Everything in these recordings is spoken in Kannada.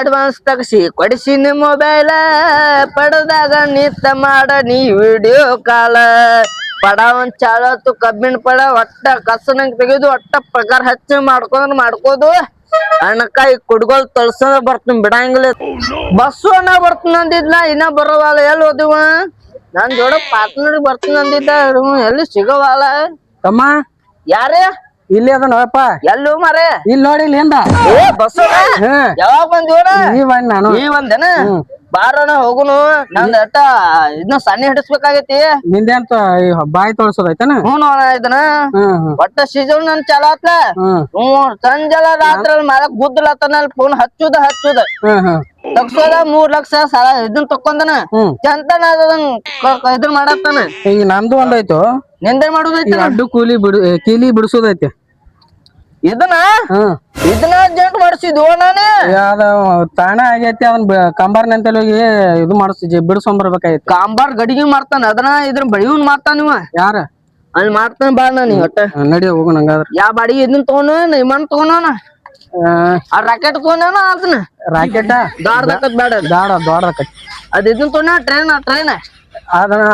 Advance ತಗಸಿ ಕೊಡಿಸಿನಿ mobile. ಪಡೆದಾಗ ನಿತ್ತ ಮಾಡ ನೀ ವಿಡಿಯೋ ಕಾಲ. ಪಡ ಒಂದ್ ಚಾಲತ್ತು ಕಬ್ಬಿನ ಪಡ ಒಟ್ಟ ಕಸನಂಗ್ ತೆಗೆದು ಒಟ್ಟ ಪಗಾರ ಹಚ್ಚಿ ಮಾಡ್ಕೊಂಡ್ ಮಾಡ್ಕೋದು. ಅಣ್ಣಕಾಯಿ ಕುಡ್ಗೋಲ್ ತಳ್ಸೋದ ಬರ್ತೀನಿ ಬಿಡಂಗಿಲ್ಲ. ಬಸ್ಸು ಅಣ್ಣ ಬರ್ತೀನಿ ಅಂದಿದ್ಲ ಇನ್ನ ಬರೋವಾಲ ಎಲ್ಲಿ ಓದಿವ? ನನ್ ಜೋಡ ಪಾರ್ಟ್ನರ್ ಬರ್ತೀನಿ ಅಂದಿದ್ದ ಎಲ್ಲಿ ಸಿಗೋವಾಲ ತಮ್ಮ? ಯಾರೇ? ಇಲ್ಲಿ ಅದ ನೋಡಪ್ಪ ಎಲ್ಲೂ ಮಾರೇ? ಇಲ್ಲಿ ನೋಡಿ ಇಲ್ಲಿ ಎಂದ ಏ ಹ್ಮ್ ಯಾವಾಗ ಬಂದಿವನ ಈ ಬಂದ್ ನಾನು. ಬಾರೋಣ ಹೋಗುನು. ನಂದ ಅಟ್ಟ ಇದನ್ನ ಸಣ್ಣ ಹಿಡಿಸ್ಬೇಕಾಗೈತಿ. ನಿಂದೆ ಅಂತ ಬಾಯಿ ತೊಳ್ಸೋದೈತನ ಹ್ಞೂ ನೋಡ ಇದನ್ನ. ಹ್ಮ್ ಹ್ಮ್. ಒಟ್ಟ ಸೀಸನ್ ನನ್ ಚಲೋ ಆತ್ಲ. ಹ್ಞೂ ಸಂಜೆಲ ರಾತ್ರಿ ಮಾಡಕ್ ಗುದ್ದಲತ್ತನ ಫೋನ್ ಹಚ್ಚುದ ಹಚ್ಚುದ. ತಗ್ಸೋದ ಮೂರ್ ಲಕ್ಷ ಸಾಲ ಇದನ್ ತಕ್ಕೊಂದನ. ಚಂತನ ಇದನ್ ಮಾಡತ್ತಾನ. ಈಗ ನಮ್ದು ಒಂದೈತು ನಿಂದೆ ಮಾಡುದೈತಿ ಅಡ್ಡು ಕೂಲಿ ಬಿಡು ಕೀಲಿ ಬಿಡಿಸೋದೈತಿ. ಇದನ್ನ? ಇದನ್ನ ಅರ್ಜೆಂಟ್ ಮಾಡಿಸಿದ್ವು ನಾನು? ಅದ ತಾಣ ಆಗೈತಿ ಅದನ್ನ ಕಂಬಾರ್ನಂತಲ್ಲಿ ಹೋಗಿ ಇದು ಮಾಡಿಸ್ ಬಿಡಿಸ್ಕೊಂಬರ್ಬೇಕಾಗಿತ್ತು ಕಾಂಬಾರ್ ಗಡಿಗೆ ಮಾಡ್ತಾನ ಅದನ್ನ ಇದ್ರ ಬಳಿಯವನ್ ಮಾಡ್ತಾನ ಇವ. ಯಾರ? ಅಲ್ಲಿ ಮಾಡ್ತಾನ ಬಾ ನಾನು ಒಟ್ಟ ನಡಿ ಹೋಗು ನಂಗಾದ್ರ ಯಾ ಬಾಡಿಗೆ ಇದನ್ನ ತಗೊಂಡ ನಿಮ್ಮನ್ ತಗೊಂಡನ ಆ. ರಾಕೆಟ್ ತಗೊಂಡನ ಅದನ್ನ ರಾಕೆಟ್ ದಾಡ್ದಕ್ಕದ್ ಬೇಡ ದಾಡ ದೊಡ್ಡಕತಿ ಅದ್ ಇದನ್ ತಗೊಂಡ ಟ್ರೈನ್ ಟ್ರೈನ್ ಅದನ್ನ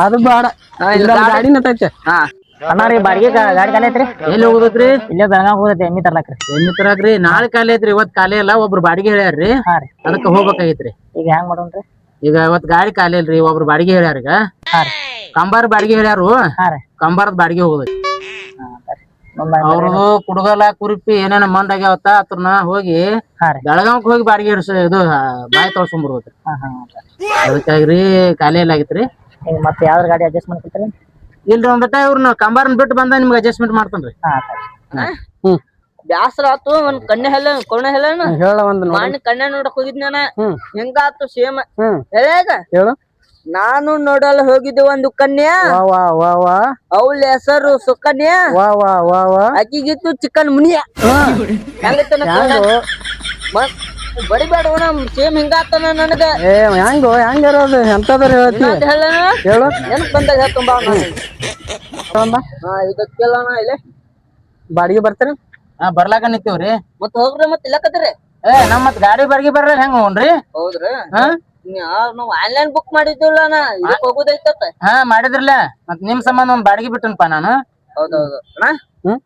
ಅದು ಬೇಡ. ಗಾಡಿನ ಗಾಡಿ ನಟೈತೆ ಹಾ. ಅಣ್ಣ ರೀ ಬಾಡಿಗೆ ಗಾಡಿ ಖಾಲಿ ಐತ್ರಿ? ಎಲ್ಲಿ ಹೋಗುದತ್ರಿ ಇಲ್ಲೇ ಬೆಳಗಾವ್ ಹೋಗತ್ತೆ ಎಮ್ಮಿ ತರ್ಲಾಕ್ರಿ ಎಣ್ಣಿ ತರಾಕ್ರಿ? ನಾಳೆ ಖಾಲಿ ಐತ್ರಿ ಇವತ್ ಖಾಲಿ ಇಲ್ಲ ಒಬ್ರು ಬಾಡಿಗೆ ಹೇಳ್ಯಾರ್ರಿ. ಹಾ ರೀ. ಅದಕ್ಕ ಹೋಗ್ಬೇಕಾಗೈತ್ರಿ. ಈಗ ಹೆಂಗ್ ಮಾಡೋಣ್ರಿ ಈಗ ಇವತ್ ಗಾಡಿ ಖಾಲಿ ಇಲ್ರಿ ಒಬ್ರು ಬಾಡಿಗೆ ಹೇಳ್ಯಾರ ಈಗ. ಹಾ ರೀ. ಕಂಬಾರ್ ಬಾಡಿಗೆ ಹೇಳ್ಯಾರು? ಹಾ ರೀ. ಕಂಬಾರದ ಬಾಡಿಗೆ ಹೋಗುದೈತಿ. ಅವ್ರದು ಅವ್ರದ್ದು ಕುಡುಗಲ ಕುರಿಪಿ ಏನೇನ ಮಂಡ್ ಆಗ್ಯಾವತ್ತ ಅತ್ರನ ಹೋಗಿ ಬೆಳಗಾವ್ ರೀ. ಬೆಳಗಾವ್ಕ್ ಹೋಗಿ ಬಾಡಿಗೆ ಇರ್ಸ ಇದು ಆ, ಬಾಯಿ ತೊಳ್ಸ್ಕೊಂಡ್ಬರ್ಬೇಕ್ರಿ ಹಾ ಹಾ ಅದಕ್ಕಾಗ್ರಿ ಖಾಲಿ ಇಲ್ಲ ಆಗಿತ್ರಿ. ಈಗ ಮತ್ತೆ ಯಾವ್ದ್ರ ಗಾಡಿ ಅಡ್ಜಸ್ಟ್ ಮಾಡ್ಕೊತೀರಿ? ಇಲ್ರಿ ಒಂದ್ ಇವ್ರ ಇವ್ರನ್ನ ಕಂಬಾರನ್ ಬಿಟ್ಟು ಬಂದ ನಿಮ್ಗೆ ಅಡ್ಜಸ್ಟ್ಮೆಂಟ್ ಮಾಡ್ತಾನ್ರಿ ಬ್ಯಾಸರ ಆತು ಒಂದ್ ಕಣ್ಣೆ ಹೆಲ್ಲ ಕೊಣೆ ಹೆಲ್ಲನ? ಹೇಳ ಒಂದ್ ಕಣ್ಣೆ ನೋಡಕ್ ಹೋಗಿದ್ನ ಹೆಂಗಾತು ಸೇಮ್ ಹೇಳಾಗ ಹೇಳು ನಾನು ನೋಡಲ್ ಹೋಗಿದ್ದೆ ಒಂದು ಕನ್ಯಾ. ಅವಳ ಹೆಸರು ಸುಕನ್ಯಾ. ವಾ ವಾ ವಾ ವಾ. ಆಕಿಗಿತ್ತು ಚಿಕನ್ ಮುನಿಯ. ಬಡಿಬೇಡ ಸೇಮ್ ಹಿಂಗಾತನ ನನಗ. ಏ ಹೆಂಗೋ ಹೆಂಗ ಇರೋದು? ಎಂತದ್ರ ಹೇಳ್ತಿ? ಹೇಳು. ನೆನಪ್ ಬಂದಾಗ ಹೇಳ್ಕೊಂಬ ಇದಕ್ಕೆಲ್ಲನ ಇಲ್ಲ. ಬಾಡಿಗೆ ಬರ್ತೀರಿ? ಹಾ ಬರ್ಲಾಕ ನಿಂತೀವ್ರಿ. ಮತ್ ಹೋಗ್ರಿ ಮತ್ ಇಲ್ಲಕತ್ತೀರಿ ಏ ನಮ್ ಮತ್ ಗಾಡಿ ಬರ್ಗಿ ಬರ್ರ ಹೆಂಗ್ ಹೋಗ್ರಿ ಹೌದ್ರಿ? ಹಾ? ನಾವ್ ಆನ್ಲೈನ್ ಬುಕ್ ಮಾಡಿದ್ದಿಲ್ಲ ನಾ ಇದಕ್ ಹೋಗುದೈತತ್ತ ಹಾ ಮಾಡಿದ್ರಲ್ಲ. ಮತ್ ನಿಮ್ ಸಂಬಂಧ ಒಂದ್ ಬಾಡಿಗೆ ಬಿಟ್ಟನಪ್ಪ ನಾನು. ಹೌದೌದು. ಅಣ್ಣ ಹ್ಮ್?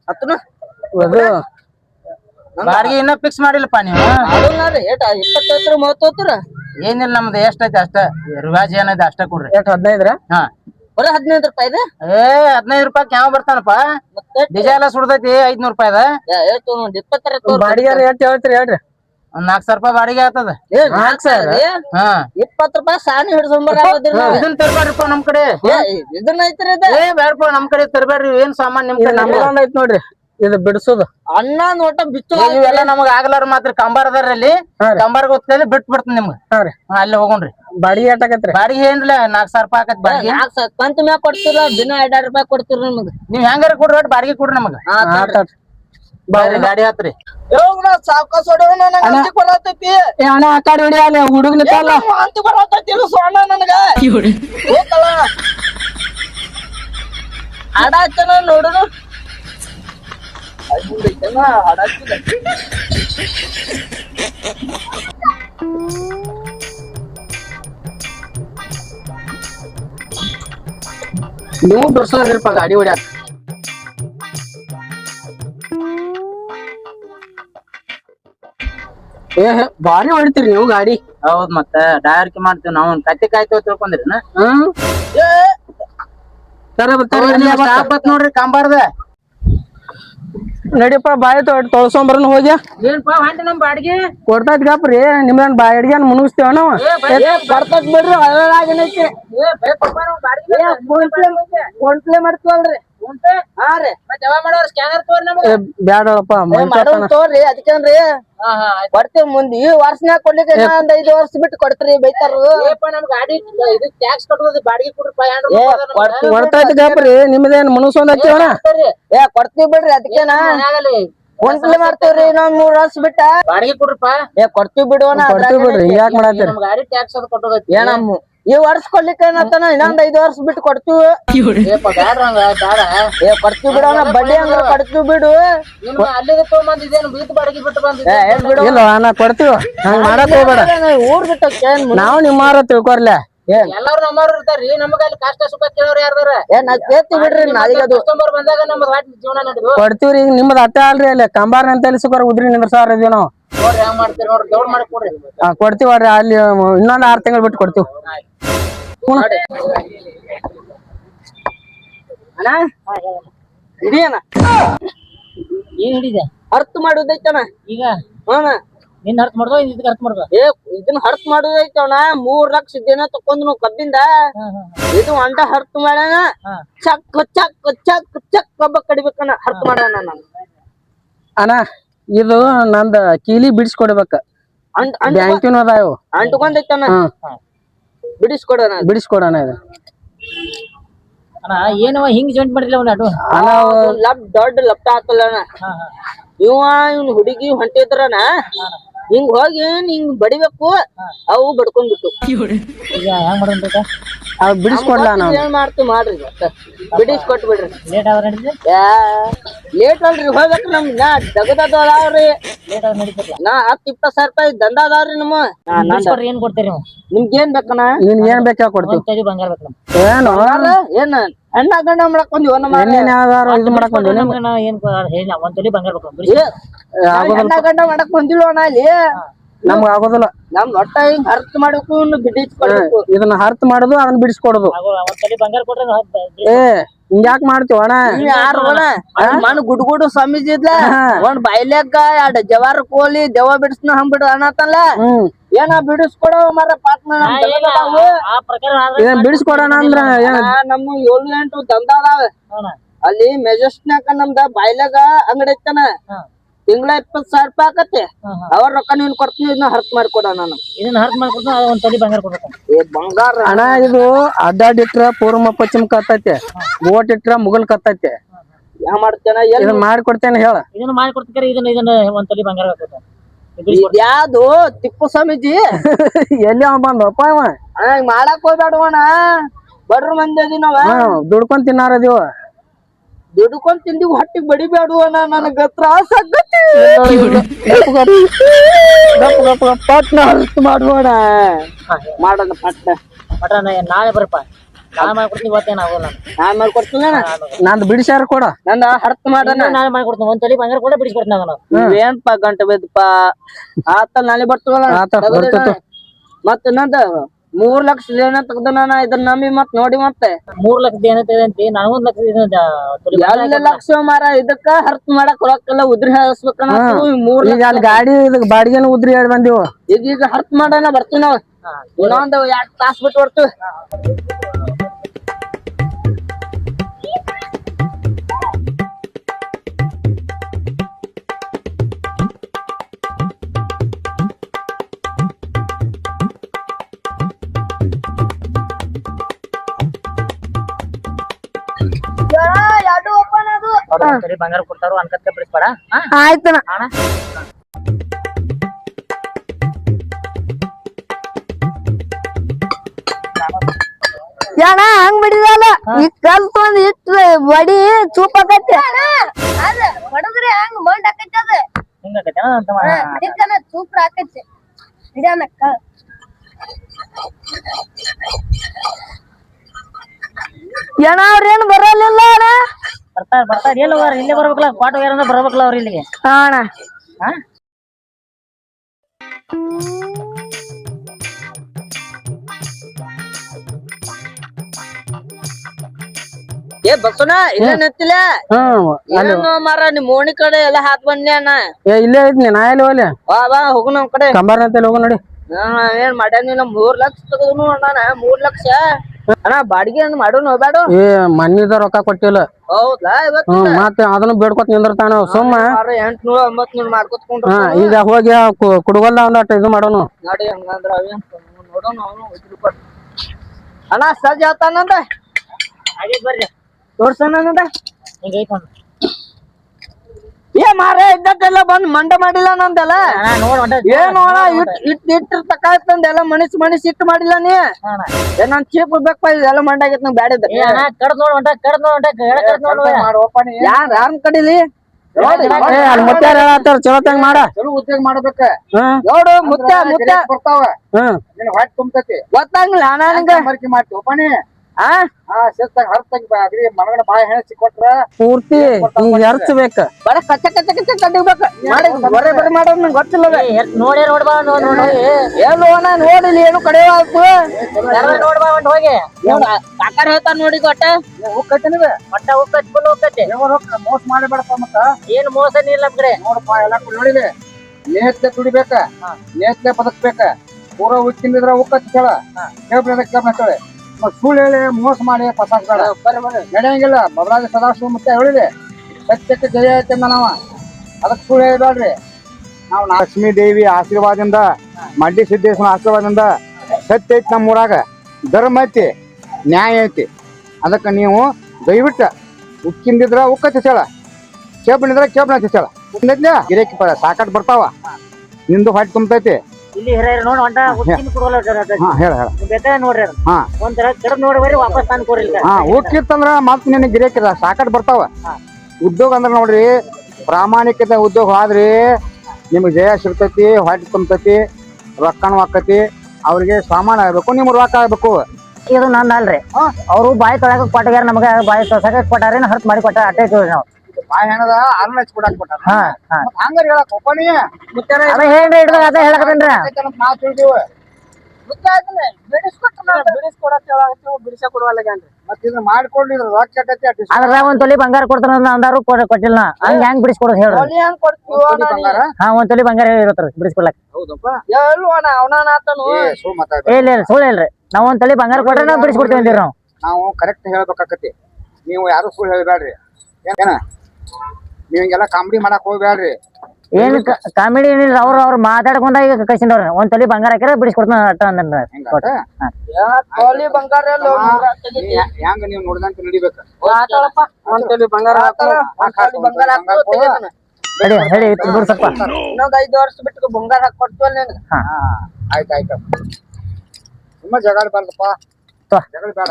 ಬಾಡಿಗೆ ಇನ್ನ ಫಿಕ್ಸ್ ಮಾಡಿಲ್ಲಪ್ಪ ನೀವು? ಇಪ್ಪತ್ತೈತ್ರ ಮೂವತ್ತೈತ್ರ ಏನಿಲ್ಲ ನಮ್ದು ಎಷ್ಟೈತೆ ಅಷ್ಟ. ರಿವಾಜ್ ಏನೈತಿ ಅಷ್ಟ ಕೊಡ್ರಿ. ಎಷ್ಟ್ ಹದಿನೈದ್ರ? ಹಾ. ಬರೀ ಹದಿನೈದು ರೂಪಾಯಿ ಇದೆ? ಏ ಹದಿನೈದು ರೂಪಾಯಿ ಯಾವ ಬರ್ತಾನಪ್ಪ? ಡಿಜೆ ಎಲ್ಲ ಸುಡ್ತೈತಿ ಐದ್ನೂರ್ ರೂಪಾಯಿ ಇಪ್ಪತ್ತರ ಬಾಡಿಗೆ ಹೇಳ್ತೀರಿ ಹೇಳ್ರಿ. ಒಂದ್ ನಾಲ್ಕ್ ಸಾವಿರ ರೂಪಾಯಿ ಬಾಡಿಗೆ ಆಗ್ತದ. ನಾಲ್ಕು ಸಾವಿರ? ಹಾ. ಇಪ್ಪತ್ತು ರೂಪಾಯಿ ಸಾಣಿ ಇದನ್ ತರ್ಬೇಡ್ರಿಪ್ಪ ನಮ್ ಕಡೆ. ಇದನ್ನ ಐತ್ರಿ ಇದ ಏ ಬೇಡಪ್ಪ ನಮ್ ಕಡೆ ತರ್ಬೇಡ್ರಿ ಏನ್ ಸಾಮಾನ್ ನಿಮ್ ಕಡೆ? ಐತ್ ನೋಡ್ರಿ. ಇದು ಬಿಡಿಸೋದು. ಅನ್ನ ನೋಟ ಬಿಚ್ಚು ಎಲ್ಲ ಇವೆಲ್ಲ ನಮಗ ಆಗ್ಲಾರ ಮಾತ್ರ. ಕಂಬಾರ ಅದಾರಲ್ಲಿ ಕಂಬಾರ ಗೊತ್ತಲ್ಲಿ ಬಿಟ್ ಬಿಡ್ತೀನಿ ನಿಮ್ಗೆ. ಅಲ್ಲಿ ಹೋಗೋಣ್ರಿ. ಬಾಡಿಗೆ ಎಷ್ಟ್ ಆಕತ್ರಿ ಬಾಡಿಗೆ ಏನ್ರಲ್ಲ ನಾಲ್ಕ್ ಸಾವಿರ ರೂಪಾಯಿ ಆಕತ್ ಬಾಡಿಗೆ. ನಾಕ್ ಸಾವಿರ ಕಂತ ಮ್ಯಾಗ ಕೊಡ್ತೀರ ದಿನ ಎರಡ್ ರೂಪಾಯಿ ಕೊಡ್ತೀರ ನಿಮ್ಗೆ. ನೀವ್ ಹೆಂಗಾರ ಕೊಡ್ರಿ ಒಟ್ ಬಾಡಿಗೆ ಕೊಡ್ರಿ ನಮಗ. ಗಾಡಿ ಹತ್ರಿ ಅಣ್ಣ. ಆ ಕಡೆ ಹೊಡಿ ಅಲ್ಲಿ ಹುಡುಗ ನಿಂತಲ್ಲ ಅಂತಿ ಬರತೈತಿ ಸೋಣ ನನಗ. ಹೋಗಲ್ಲ ಹಾಡಾಚನ ನೋಡುನು. ನೀವು ಬಿಡ್ಸೋದ್ರಿಪ್ಪ ಗಾಡಿ ಹೊಡ್ಯಾಕ. ಏ ಭಾರಿ ಹೊಡಿತೀರಿ ನೀವು ಗಾಡಿ. ಹೌದ್ ಮತ್ತ ಡಾಯರ್ಕಿ ಮಾಡ್ತೀವಿ ನಾವು ಕತ್ತಿ ಕಾಯ್ತೇವ್ ತಿಳ್ಕೊಂಡ್ರಿನ? ಹ್ಮ್? ಸರಿ ಬರ್ತಾರೆ? ನೋಡ್ರಿ ಕಂಬಾರ್ದ. ನಡಿಯಪ್ಪ ಬಾಯಿ ತೊಳ್ ತೊಳ್ಸೊಂಬರನ್ ಬಾಡಿಗೆ? ಕೊಡ್ತೈತ್ ಗಪ್ರಿ ನಿಮ್ದನ್ ಬಾಯಿ ಅಡ್ಗ್ಯಾನ್ ಮುನುಗಿಸ್ತೇವ ನಾವ? ಬರ್ತದ್ ಬಿಡ್ರಿ ಪ್ಲೇ ಮಾಡ್ತೀವಲ್ರಿ. ಬ್ಯಾಡಪ್ಪ ತೋರಿ ಅದಕ್ಕೇನ್ರಿ? ಕೊಡ್ತೇವ್ ಮುಂದ್. ಈ ವರ್ಷನ್ಯಾಗ ಕೊಡ್ಲಿಕ್ಕೆ ಒಂದ್ ಐದು ವರ್ಷ ಬಿಟ್ಟು ಕೊಡ್ತೀರಿ ಬೈತಾರ ಏಪ್ಪ ನಮ್ ಗಾಡಿ ಇದು ಟ್ಯಾಕ್ಸ್ ಕಟ್ಟೋದು ಬಾಡಿಗೆ ಕೊಡ್ರಿ ನಿಮ್ದೇನ್ ಮುನುಗ್ಸೊಂದ್ ಹಚ್ಚಿವಣ ಏ ಕೊಡ್ತೀವಿ ಬಿಡ್ರಿ ಅದಕ್ಕೇನ? ಒಂದ್ಸಲ ಮಾಡ್ತೇವ್ರಿ ಇನ್ನೊಂದ್ ಮೂರ್ ವರ್ಷ ಬಿಟ್ಟ. ಬಾಡಿಗೆ ಕೊಡ್ರಿಪ್ಪ ಏ ಕೊಡ್ತೀವಿ ಬಿಡುವನ ಕೊಡ್ತೀವಿ ಬಿಡ್ರಿ. ಯಾಕೆ ಮಾಡತ್ತೀರಿ? ಗಾಡಿ ಟ್ಯಾಕ್ಸ್ ಅದು ಕಟ್ಟೋದೈತಿ ಏನಮ್ಮ ಈ ವರ್ಷ ಕೊಡ್ಲಿಕ್ಕೆ ಏನತ್ತಾನ ಇನ್ನೊಂದ್ ಐದು ವರ್ಷ ಬಿಟ್ಟು ಕೊಡ್ತೀವಿ. ಏ ಕೊಡ್ತೀವಿ ಬಿಡು ಬಡ್ಡಿ ಅಂದ್ರ ಕೊಡ್ತೀವಿ ಬಿಡು. ಬಿಟ್ಟು ಇಲ್ಲ ನಾ ಕೊಡ್ತೀವಿ. ಹಂಗ ಮಾಡಕ್ ಹೋಗ್ಬೇಡ. ಊರ್ ಬಿಟ್ಟಕ್ಕೆ ಮುನ್- ನಾವು ನಿಮ್ಮಾರ ತಿಳ್ಕೊರ್ಲೆ. ಎಲ್ಲಾರು ನಮ್ಮವ್ರು ಇರ್ತಾರ್ರಿ ನಮಗ ಅಲ್ಲಿ ಕಷ್ಟ ಸುಖ ಕೇಳೋರು ಯಾರ್ದಾರ? ಏ ನಾ ಕೇಳ್ತಿ ಬಿಡ್ರಿ ಕಸ್ಟಮರ್ ಬಂದಾಗ ನಮ್ದು ವಾಟ್ ಜೀವನ ನಡೆದು? ಕೊಡ್ತೀವ್ರಿ ಈಗ ನಿಮ್ದು ಅಟ್ಟೆ ಅಲ್ರಿ ಅಲ್ಲಿ. ಕಂಬಾರ್ ಅಂತ ಸುಖರ್ ಉದ್ರಿ ನಿಂದ್ರಸಾರ ಇದೀವಿ ನಾವು. ನೋಡ್ರಿ ಹೆಂಗ್ ಮಾಡ್ತೀರಿ ನೋಡ್ರಿ ದೌಡ್ ಮಾಡಿ ಕೊಡ್ರಿ. ಆ, ಕೊಡ್ತೀವಿ ಅಲ್ಲಿ ಇನ್ನೊಂದ್ ಆರ್ ತಿಂಗಳು ಬಿಟ್ಟು ಕೊಡ್ತೀವಿ. ಅಣ್ಣ ಇದೇನ? ಏನ್ ಹಿಡಿದೆ ಅರ್ಥ ಮಾಡುದೈತಣ್ಣ. ಈಗ? ಹಣ ನಿನ್ ಅರ್ಥ ಮಾಡ್ದೋ ಇದಕ್ಕೆ ಅರ್ಥ ಮಾಡ್ದೋ? ಏ ಇದನ್ನ ಹರ್ತ್ ಮಾಡುದೈತಣ್ಣ. ಮೂರ್ ಲಕ್ಷ ದಿನ ತಕೊಂಡ್ ನಾವು ಕಬ್ಬಿಂದ ಇದು ಅಂಡ ಅರ್ಥ ಮಾಡ್ಯಾನ. ಚಕ್ ಚಕ್ ಚಕ್ ಚಕ್ ಕಬ್ಬ ಕಡಿಬೇಕಣ್ಣ. ಅರ್ಥ ಮಾಡೋಣ ನಾನು. ಅಣ್ಣ ಇದು ನಂದ ಕೀಲಿ ಬಿಡಿಸ್ಕೊಡ್ಬೇಕ. ಅಂಟ್ ಅಂಟ್ಕೊಂಡೈತಣ್ಣ ಬಿಡಿಸ್ಕೊಡೋಣ ಬಿಡಿಸ್ಕೊಡಣ ಇದು. ಅಣ್ಣ ಏನವ ಹಿಂಗ್ ಜಾಯಿಂಟ್ ಮಾಡಿಲ್ಲ ಅವ್ನ ಅಡು ಅಣ್ಣ ಲಪ್ ದೊಡ್ಡ ಲಪ್ಟ ಹಾಕಲ್ಲಣ್ಣ. ಹಾ ಹಾ. ಇವ ಇವ್ನ ಹುಡುಗಿ ಹೊಂಟಿದ್ರನ ಹಿಂಗ್ ಹೋಗಿ ಹಿಂಗ್ ಬಡಿಬೇಕು ಅವು ಬಡ್ಕೊಂಡ್ಬಿಟ್ಟು. ಈಗ ಹೆಂಗ್ ಮಾಡೋಣ ಅವ್ ಬಿಡಿಸ್ಕೊಡ್ಲ ನಾವು? ಏನ್ ಮಾಡ್ತೀವಿ ಮಾಡ್ರಿ ಬಿಡಿಸ್ಕೊಟ್ ಬಿಡಿಸ್ ಕೊಟ್ಬಿಡ್ರಿ ಲೇಟ್ ನಡೀತದೆ ಲೇಟ್ ಅಲ್ರಿ ಹೋಗ್ಬೇಕು ನಮ್ ನಾ ದಗದದ ಅದಾವ್ರಿ ಲೇಟ್ ನಡೀತಲ್ಲ ನಾ ಹತ್ತು ಇಪ್ಪತ್ತು ಸಾವಿರ ರೂಪಾಯಿ ದಂಡ ಅದಾವ್ರಿ ನಮ್ಮ ಏನ್ ಕೊಡ್ತೀರಿ ನಿಮ್ಗೆ ಏನ್ ಬೇಕಣ್ಣ ನಿಮ್ಗೆ ಏನ್ ಬೇಕಾ ಕೊಡ್ತೀವಿ. ಒಂದ್ ತಲೆ ಬಂಗಾರ ಬೇಕು ಏನು? ಏನ ಅಣ್ಣ ಗಂಡ ಮಾಡಕ್ ಬಂದಿವ ನಮ್ಮ ಇದು ಮಾಡಕ್ ಬಂದಿ ನಮ್ಗೆ? ನಾ ಏನ್ ಹೇಳಿಲ್ಲ ಒಂದ್ ತಲೆ ಬಂಗಾರ ಬೇಕು ಅಣ್ಣ ಗಂಡ ಮಾಡಕ್ ಬಂದಿಲ್ವ ಅಣ್ಣ ಇಲ್ಲಿ ನಮ್ಗ ಆಗೋದಿಲ್ಲ. ನಮ್ ಒಟ್ಟ ಹಿಂಗ್ ಹರ್ತ್ ಮಾಡಬೇಕು ಬಿಡಿಸ್ ಕೊಡ್ಬೇಕು ಇದನ್ನ ಹರ್ತ್ ಮಾಡುದು ಅದನ್ನ ಬಿಡಿಸ್ಕೊಡುದು. ಏ ಹಿಂಗ್ಯಾಕ್ ಮಾಡ್ತೀವಿ ಅಣ್ಣ? ಯಾರು ಮನ್ ಗುಡ್ ಗುಡು ಸ್ವಾಮೀಜಿ ಇದ್ಲ. ಒಂದ್ ಬೈಲೆಕ್ಕ ಎರಡ್ ಜವಾರ ಕೋಲಿ ದೆವ್ವ ಬಿಡಿಸ್ನ ಹಂಗ್ ಬಿಡ ಅನ್ನತ್ತಲ್ಲ ಏನ ಬಿಡಿಸ್ಕೊಡೋ ಮರ ಪಾಟ್ನ ಇದನ್ನ ಬಿಡಿಸ್ಕೊಡೋಣ ಅಂದ್ರ ಏನ್? ನಮ್ಮ ಏಳು ಎಂಟು ದಂಧ ಅದಾವ. ಅಲ್ಲಿ ಮೆಜೆಸ್ಟ್ನಾಕ ನಮ್ದ ಬಾಯ್ಲಾಗ ಅಂಗಡಿ ಐತನ. ಹಾ. ತಿಂಗಳ ಇಪ್ಪತ್ ಸಾವಿರ ರೂಪಾಯಿ ಆಕತ್ತೆ ಹಾ. ಅವ್ರ ರೊಕ್ಕ ನೀನ್ ಕೊಡ್ತೀನಿ ಇದನ್ನ ಹರ್ತ್ ಮಾಡ್ಕೊಡ ನಾನು. ಇದನ್ನ ಹರ್ತ್ ಮಾಡ್ಕೊಡ್ತೀನಿ ಅದು ಒಂದ್ ತಲೆ ಬಂಗಾರ ಕೊಡ್ಬೇಕು. ಏ ಬಂಗಾರ. ಅಣ್ಣ ಇದು ಅಡ್ಡಾಡಿಟ್ರ ಪೂರ್ವ ಪಶ್ಚಿಮ ಕತ್ತೈತೆ. ಬೋಟ್ ಇಟ್ರ ಮುಗಲ್ ಕತ್ತೈತೆ. ಯಾ ಮಾಡ್ತೇನ ಇದನ್ನ ಮಾಡಿ ಕೊಡ್ತೇನೆ ಹೇಳ. ಇದನ್ನ ಮಾಡಿ ಕೊಡ್ತಿದ್ದಾರೆ ಇದನ್ನ ಇದನ್ನ ಒಂದ್ ತಲೆ ಬಂಗಾರ ಯಾವ್ದು? ತಿಪ್ಪು ಸ್ವಾಮೀಜಿ? ಎಲ್ಲಿ ಅವ ಬಂದಪ್ಪ ಅವ? ಮಾಡಕ್ ಹೋಗ್ಬೇಡವಣ ಬಡ್ರ ಮಂದಿ ಅದಿ ನಾವ ದುಡ್ಕೊಂಡ್ ತಿನ್ನಾರ ಅದೀವ. ದುಡ್ಕೊಂಡ್ ತಿಂದಿ ಬಡಿಬೇಡು ಅಣ್ಣ ನನಗ ತ್ರಾಸ ಆಗತ್ತೆ ಪಟ್ನ ಮಾಡ್ಬೋಣ ಮಾಡೋಣ ಪಟ್ಟ ಬಟ್ ನಾಳೆ ಬರಪ್ಪ ನಾಳೆ ಮಾಡ್ಕೊಡ್ತೀನಿ ಇವತ್ತೇನು ಆಗೋಲ್ಲ. ನಾನ್ ಮಾಡ್ಕೊಡ್ತೀನಿ ನಂದ್ ಬಿಡಿಸ್ಯಾರ ಕೊಡ. ನಂದ ಹರ್ತ್ ಮಾಡೋಣ ನಾನು ನಾಳೆ ಮಾಡ್ಕೊಡ್ತೀನಿ ಒಂದ್ ತಲೆ ಬಂಗಾರ ಕೂಡ ಬಿಡಿಸ್ಕೊಡ್ತೀನಿ ನಾನು. ನೀವೇನ್ಪ ಗಂಟೆ ಬಿದ್ದಪ್ಪ? ಆತ ನಾಳೆ ಬರ್ತವಲ್ಲ. ಮತ್ತ ನಂದ ಮೂರ್ ಲಕ್ಷ ಏನ ತೆಗ್ದ ನಾನು ಇದನ್ನ ನಂಬಿ ಮತ್ ನೋಡಿ ಮತ್ತೆ. ಮೂರ್ ಲಕ್ಷ ಏನಂತ ಅಂತಿ? ನನಗೊಂದ್ ಲಕ್ಷ ಲಕ್ಷ ಮಾರ ಇದಕ್ಕ ಹರ್ತ್ ಮಾಡಕ್ ರೊಕ್ಕಲ್ಲ ಉದ್ರಿ ಹಾಸ್ಬೇಕನ್ನ ಮೂರ್ ಈಗ ಅಲ್ಲಿ ಗಾಡಿ ಇದಕ್ ಬಾಡಿಗೆನ ಉದ್ರಿ ಹೇಳಿ ಬಂದಿವ. ಈಗ ಈಗ ಹರ್ತ್ ಮಾಡೋಣ ಬರ್ತೀವಿ ನಾವ್. ಇನ್ನೊಂದ್ ಎರಡ್ ತಾಸ್ ಬಿಟ್ಟು ಬರ್ತೀವಿ. ಅವ್ರು ಒಂದ್ ತಲೆ ಬಂಗಾರ ಕೊಡ್ತಾರೋ ಅನ್ಕತ್ತ ಬಿಡಿಸ್ಬೇಡ ಹಾ ಆಯ್ತಣ್ಣ ಅಣ್ಣ ಯಾಣ ಹಂಗ್ ಬಿಡಿದಲ್ಲ ಈ ಕಲ್ ತೊಂದ್ ಇಟ್ಟು ಬಡಿ ಚೂಪ್ ಆಕತ್ತೆ ಅದ ಹೊಡದ್ರೆ ಹಂಗ ಮಂಡ್ ಆಕೈತಿ ಅದ ಹಿಂಗಾಕೈತೆ ಅಂತ ಅದಕ್ಕನ ಸೂಪರ್ ಆಕೈತಿ ಹಿಡಿಯನಕ್ಕ ಏನ ಅವ್ರೇನ್ ಬರಲಿಲ್ಲ ಅಣ್ಣ ಬರ್ತಾರ ಬರ್ತಾರ. ಎಲ್ಲ ಹೋಗಾರ? ಇಲ್ಲೇ ಬರ್ಬೇಕಲ್ಲ ಕ್ವಾಟ್ ಹೋಗ್ಯಾರ ಬರ್ಬೇಕಲ್ಲ ಅವ್ರ ಇಲ್ಲಿಗೆ. ಹಾ ಅಣ್ಣ. ಹಾ? ಏ ಬಸವಣ್ಣ ಇಲ್ಲ ನಿಂತಿಲ್ಲ? ಏನು ಮಾರ ನಿಮ್ ಓಣಿ ಕಡೆ ಎಲ್ಲ ಹಾಕ್ ಬಂದ್ನೆ ಅಣ್ಣ? ಏ ಇಲ್ಲೇ ಐತ್ನಿ ನಾ ಎಲ್ಲಿ ಹೋಗ್ಲಿ? ಬಾ ಬಾ ಹೋಗು ನಮ್ ಕಡೆ. ಕಂಬಾರ್ ಅಂತ ಹೋಗು ನೋಡಿ. ಹಾ, ಏನ್ ನಮ್ ಮೂರ್ ಲಕ್ಷ ತಗದ್ನು ಅಣ್ಣ ಮೂರ್ ಲಕ್ಷ? ಅಣ್ಣ ಬಾಡಿಗೆ ಏನ್ ಮಾಡೋಣ ಹೋಗ್ಬೇಡ ಏ ಮನ್ನಿದ ರೊಕ್ಕ ಕೊಟ್ಟಿಲ್ಲ. ಹೌದಾ ಇವತ್ತು ಹ್ಮ್ ಮತ್ತೆ ಅದನ್ನ ಬೇಡ್ಕೊತ ನಿಂದಿರ್ತಾನ ಅವ ಸುಮ್ಮ ಎಂಟ್ನೂರ ಒಂಬತ್ನೂರ ಮಾಡ್ಕೊತ್ಕೊಂಡ್ರ. ಹಾ ಈಗ ಹೋಗಿ ಕುಡುಗಲ್ಲ ಒಂದಟ್ ಇದು ಮಾಡೋನು. ನೋಡಿ ಹಂಗಂದ್ರ ಅವೇನ್ ನೋಡೋಣ ಅವನು ಕೊಟ್ಟು ಅಣ್ಣ ಸಜ್ಜ ಆತಾನಂದ? ಹಾಗೆ ಬರ್ರಿ. ಏ ಮಾರೇ ಇದ್ದಲ್ಲ ಬಂದ್ ಮಂಡ ಮಾಡಿಲ್ಲ ನಂದೆಲ್ಲ. ಏನೋಣ ಏನು ಇಟ್ ಇಟ್ ಇಟ್ರ ತಕಾಯ್ತಂದೆಲ್ಲ ಮನಸ್ ಮನಸ್ ಇಟ್ಟು ಮಾಡಿಲ್ಲ ನೀ. ನನ್ ಚೀಪ್ ಬೇಕಪ್ಪ ಇದೆಲ್ಲ ಮಂಡಾಗೈತ್ ನಂಗೆ ಬ್ಯಾಡಿದ ಯಾರ ಯಾರನ್ ಕಡಿಲಿ? ಮುತ್ಯಾರ ಹೇಳತ್ತಾರ ಚಲೋ ತಂಗ ಮಾಡ ಚಲೋ ಉದ್ಯೋಗ ಮಾಡ್ಬೇಕ. ನೋಡು ಮುತ್ತ ಮುತ್ತ ಬರ್ತಾವ ಹ್ಮ್ ನಿನ್ ಹೊಟ್ಟೆ ತುಂಬತೈತಿ ಗೊತ್ತಾಗಿಲ್ಲ ಅಣ್ಣ ನಿಂಗ. ಮರ್ಕಿ ಮಾಡ್ತಿ ಪೂರ್ತಿ ಹಿಂಗ್ ಎರ್ಚ್ಬೇಕ. ಬರ ಕಚ್ಚ ಕಚ್ಚ ಕಚ್ಚ ಕಡಿಬೇಕು ಮಾಡಿ ಬರೇ ಬರೇ ಮಾಡೋದು ನಂಗೆ ಗೊತ್ತಿಲ್ಲ ಅದು. ನೋಡೇ ನೋಡ್ ಏನು ನಾನು ನೋಡಿಲ್ಲ ಏನು ನೋಡ್ ಬಾ ಹೊಂಟ್ ಹೋಗಿ. ಕಾಕಾರ ಹೇಳ್ತಾರ ನೋಡಿ ಕೊಟ್ಟ. ಮಟ್ಟ ಫುಲ್ ಮೋಸ ಮಾಡಬೇಡಪ್ಪ ಮತ್ತ. ಏನ್ ಮೋಸ ಇಲ್ಲ ನಮ್ ಕಡೆ ನೋಡಪ್ಪ ಎಲ್ಲ ನೋಡಿದೆ ನೇತ್ಲೆ ದುಡಿಬೇಕ ನೇತ್ಲೆ ಬದುಕ್ಬೇಕ. ಪೂರ ಉಕ್ಕಿಂದಿದ್ರ ಉಕ್ಕತ್ ಕೇಳ. ಕೇಳ ಕೇಳ. ಸುಳ್ಳು ಹೇಳಿ ಮೋಸ ಮಾಡಿ ಪಸಾಕ್ಬೇಡ ನಡೆಯಂಗಿಲ್ಲ ಬಬರಾಜ ಸದಾಶಿವ ಮತ್ತೆ ಹೇಳಿದೆ. ಸತ್ಯಕ್ಕೆ ಜಯ ಐತೆ ನಾವ? ಅದಕ್ಕೆ ಸುಳ್ಳು ಹೇಳ್ಬೇಡ್ರಿ. ನಾವು ಲಕ್ಷ್ಮೀ ದೇವಿ ಆಶೀರ್ವಾದದಿಂದ ಮಡ್ಡಿ ಸಿದ್ದೇಶ್ವರ ಆಶೀರ್ವಾದದಿಂದ ಸತ್ಯ ಐತಿ ನಮ್ಮ ಊರಾಗ. ಧರ್ಮ ಐತಿ ನ್ಯಾಯ ಐತಿ. ಅದಕ್ಕೆ ನೀವು ದಯವಿಟ್ಟು ಉಕ್ಕಿಂದಿದ್ರ ಉಕ್ಕ ಹೇಳ ಕೇಬಣಿದ್ರ ಕೇಬಣ್ಣ ಹಚ್ಚಳ ಗಿರೇಕಿ ಸಾಕಟ್ಟು ಸಾಕಟ್ ಬರ್ತಾವ. ನಿಂದು ಹೊಟ್ಟೆ ತುಂಬತೈತಿ. ಇಲ್ಲಿ ಹಿರಿಯರು ನೋಡಿ ಹೊಂಟ ಉಚ್ಚಿನ ಕೊಡಲ್ಲ ಹಾ ಹೇಳ ಹೇಳ. ಬೇಕಾದ್ರೆ ನೋಡ್ರಿ ಅದು. ಹಾ. ಒಂಥರ ನೋಡಿ ಬರ್ರಿ ವಾಪಸ್ ತಂದು ಕೊಡ್ರಿ ಇಲ್ಲಿ. ಹಾ ಉಕ್ಕಿತ್ತಂದ್ರ ಮತ್ ನಿನ್ನ ಗಿರೇಕಿದ ಸಾಕಟ್ ಬರ್ತಾವ. ಉದ್ಯೋಗ ಅಂದ್ರ ನೋಡ್ರಿ ಪ್ರಾಮಾಣಿಕತೆ ಉದ್ಯೋಗ ಆದ್ರಿ ನಿಮ್ಗೆ ಜಯ ಸಿಗ್ತೈತಿ ಹೊಟ್ಟೆ ತುಂಬತೈತಿ ರೊಕ್ಕನೂ ಆಕತಿ ಅವ್ರಿಗೆ ಸಾಮಾನ್ ಆಗ್ಬೇಕು ನಿಮ್ ರೊಕ್ಕ ಆಗ್ಬೇಕು. ಇದು ನನ್ನ ಅಲ್ರಿ ಅವರು ಬಾಯಿ ತೊಳಕ ಕೊಟ್ಟಾರ ನಮಗ ಬಾಯಿ ಸೊಸಕ ಕೊಟ್ಟಾರ ಹರ್ತ್ ಮಾಡಿ ಕೊಟ್ಟಾರ ಅಟ್ಟೆ ನಾವು ಹೆಣದ ಹಚ್ಚಿ ಹಾ ಹಾ. ಮತ್ತ್ ಹಂಗಾರ ಹೇಳಕ್ ಒಪ್ಪನಿ ಅದ ಹೇಳ್ರಿ ಹಿಡ್ದ ಅದ ಹೇಳಕತ್ತೇನ್ರಿ ನಾವ್ ತಿಳಿದೀವಿ ಬಿಡಿಸ ಕೊಡುವಲ್ಲಾಗ್ಯಾನ್ರಿ ಮತ್ ಇದನ್ನ ಮಾಡ್ಕೊಂಡಿದ್ರ ರೊಕ್ಕ ಕೆಟ್ಟೈತಿ ಅಟ್ ಅದ್ರ ಒಂದ್ ತೊಲಿ ಬಂಗಾರ ಕೊಡ್ತಾರ ಅಂದಾರು ಕೊಡ್- ಕೊಟ್ಟಿಲ್ಲ. ನಾ. ಹಂಗ ಹೆಂಗ್ ಬಿಡಿಸ್ಕೊಡೋದು ಹೇಳ್ರಿ. ಬಂಗಾರ? ಹಾ ಒಂದ್ ತೊಲಿ ಬಂಗಾರ ಇರತ್ರಿ ಬಿಡಿಸ್ಕೊಡ್ಲಕ್. ಹೌದಪ್ಪ. ಏ ಸುಳ್ಳು ಇಲ್ಲ ಇಲ್ಲ ಸುಳ್ಳು ಇಲ್ರಿ ನಾವ್ ಒಂದ್ ತೊಲಿ ಬಂಗಾರ ಕೊಟ್ರೆ ನಾವ್ ಬಿಡಿಸ್ಕೊಡ್ತೀವಿ ಅಂದಿರಿ ನಾವು. ನಾವು ಕರೆಕ್ಟ್ ಹೇಳ್ಬೇಕಾಕತಿ ನೀವು ಯಾರು ಸುಳ್ಳು ಹೇಳ್ಬೇಡ್ರಿ. ಏನ? ನೀವು ಹಿಂಗೆಲ್ಲ ಕಾಮಿಡಿ ಮಾಡಕ್ ಹೋಗ್ಬೇಡ್ರಿ. ಏನ್ ಕಾಮಿಡಿ ಏನಿಲ್ಲ ಅವ್ರ ಅವ್ರ ಮಾತಾಡ್ಕೊಂಡ ಈಗ ಕಸಿನವ್ರ ಒಂದ್ ತಲೆ ಬಂಗಾರ ಹಾಕಿರ ಬಿಡಿಸ್ಕೊಡ್ತಾನ ಅಟ್ಟ ಅಂದ್ರ ಬಂಗಾರ ಎಲ್ಲ ಹೆಂಗ ನೀವ್ ನೋಡ್ದಂತ ನಡಿಬೇಕ? ಒಂದ್ ತೊಲಿ ಬಂಗಾರ. ಹೇಳಿ ಇನ್ನೊಂದ್ ಐದು ವರ್ಷ ಬಿಟ್ಟು ಬಂಗಾರ ಹಾಕಿ ಕೊಡ್ತೀವಲ್ಲ ನಿನಗೆ ಆಯ್ತು ಆಯ್ತು. ಸುಮ್ಮ ಜಗಳ ಬಾರ್ದಪ್ಪ ಜಗಳ ಬೇಡ.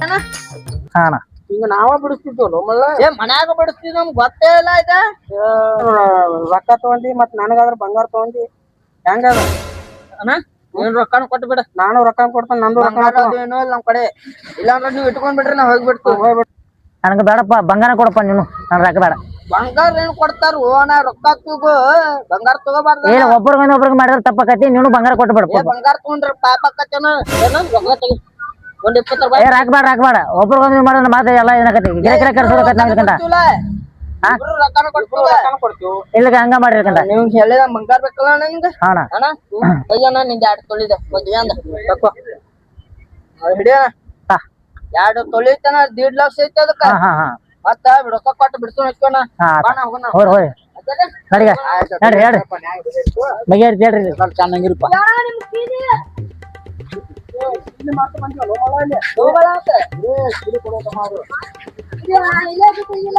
ಹಾ ಅಣ್ಣ. ಹಿಂಗ ನಾವ ಬಿಡಿಸ್ತಿದ್ವಲ್ಲ ಮಲ್ಲ ಏ ಮನ್ಯಾಗ ಬಿಡಿಸ್ತೀವಿ ನಮ್ಗೆ ಗೊತ್ತೇ ಇಲ್ಲ ಇದ ರೊಕ್ಕ ತಗೊಂಡಿ ಮತ್ ನನಗಾದ್ರ ಬಂಗಾರ ತಗೊಂಡಿ. ಹೆಂಗ ನೀನ್ ರೊಕ್ಕನ ಕೊಟ್ಟು ಬಿಡ. ನಾನು ರೊಕ್ಕ ಕೊಡ್ತಾನ ನಂದು ರೊಕ್ಕ ಏನೋ ಇಲ್ಲ ನಮ್ ಕಡೆ. ಇಲ್ಲಾಂದ್ರೆ ನೀವು ಇಟ್ಕೊಂಡ್ ಬಿಡ್ರಿ ನಾವ್ ಹೋಗ್ಬಿಡ್ತೀವಿ ನನಗೆ ಬೇಡಪ್ಪ ಬಂಗಾರ ಕೊಡಪ್ಪ ನೀನು. ನನ್ ರೊಕ್ಕ ಬೇಡ. ಬಂಗಾರ ಏನ್ ಕೊಡ್ತಾರ? ನಾ ರೊಕ್ಕ ತಗೋ ಬಂಗಾರ ತಗೋಬಾರ್ದು ಏನ್ ಒಬ್ರಿಗೊಂದ್ ಒಬ್ರಿಗೆ ಮಾಡಿದ್ರೆ ತಪ್ಪಕತಿ ನೀನು ಬಂಗಾರ ಕೊಟ್ಟು ಏ ಬಿಡಪ್ಪ ಬಂಗಾರ ತಗೊಂಡ್ರೆ ಪಾಪ ಆಕತ್ತೇನ ಏನೋ ರೊಕ್ಕ ಒಂದ್ ಇಪ್ಪತ್ತು ಏ ರೂಪಾಯಿ ಒಬ್ರಿಗೊಂದ್ ಮಾಡಿದ್ರೆ ಮಾತ್ರ ಎಲ್ಲ ಏನಾಕತಿ ಗಿರ ಗಿರ? ಇಬ್ರು ರೊಕ್ಕನ ಕೊಡ್ತೀವಿ ಕೊಡ್ತೀವಿ? ಇಲ್ಲ ಹಂಗ ಮಾಡಿರ್ಕಂತ ನೀವು ಹೇಳಿದ ಬಂಗಾರ ಬೇಕಲ್ಲ ನಿಂಗೆ? ಹಾ ಅಣ್ಣ. ಅಯ್ಯಣ್ಣ ನಿಂದ ಎರಡು ತೊಳಿದೆ ಮದ್ವೆ ಅಂದ. ತಕೋ ಹಿಡಿಯೋಣ ಹಾ. ಎರಡು ತೊಳಿತನ ದೀಡ್ ಲಕ್ಷ ಐತೆ ಅದಕ್ಕ. ಹಾ ಹಾ ಹಾ. ಮತ್ತ ರೊಕ್ಕ ಕೊಟ್ಟು ಬಿಡ್ಸೋಣ ಹಚ್ಕೋಣ ಹಾ ಬಾ ನಾ ಹೋಗೋಣ. ಹೋರಿ ಹೋರಿ ನಡಿಗ. ನಡ್ರಿ ಹೇಳ್ರಿ ಬಗೆಹರಿಸಿ ಹೇಳ್ರಿ. ಚೆನ್ನಾಗಿರಪ್ಪ. ಬಿಟ್ಟಿಲ್ಲ